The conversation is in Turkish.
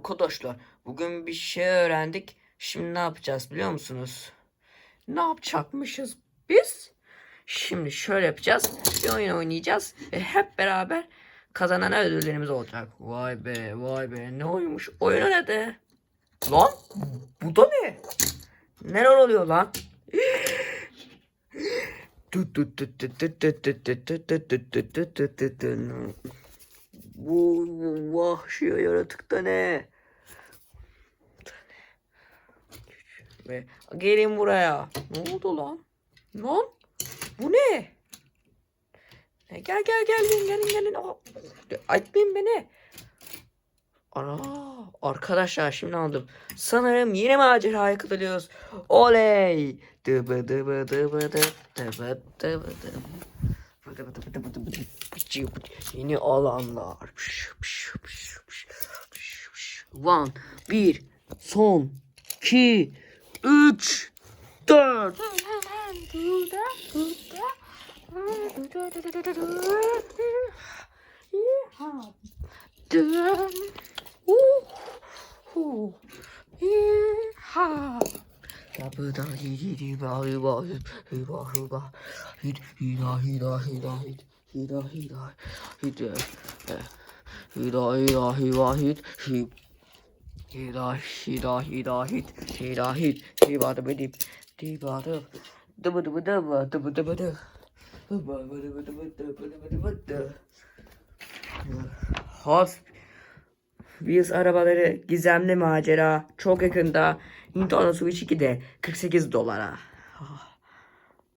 Arkadaşlar bugün bir şey öğrendik. Şimdi ne yapacağız biliyor musunuz? Ne yapacakmışız biz? Şimdi şöyle yapacağız. Bir oyun oynayacağız. Ve hep beraber kazanan ödüllerimiz olacak. Vay be vay be ne oymuş? Oyunu ne de? Lan bu da ne? Neler oluyor lan? Tut tut tut tut tut tut tut tut tut tut tut tut tut. Bu vahşi yaratık da ne? Ve gelin buraya. Ne oldu lan? Lan? Bu ne? Gel gel gel gelin gelin gelin. Açmayın beni. Ana arkadaşlar şimdi anladım. Sanırım yine maceraya katılıyoruz. Oley. Dıbı dıbı dıbı dı, dıbı dıbı Yeni alanlar. One, bir, son, iki, üç, dört. Dön. Uh. Uh. Yeah. Kapıda hidi ba hiba hiba hiba hid hida hida hida hid hida hida hid hida hida hiba hid hib hida hida hida hid hida hid hiba da bidip hiba da dıbı dıbı dıbı dıbı dıbı dı dıbı dıbı dıbı dıbı dıbı dıbı dı Biz arabaları gizemli macera çok yakında Nintendo Switch 2'de 48 dolara. Ah.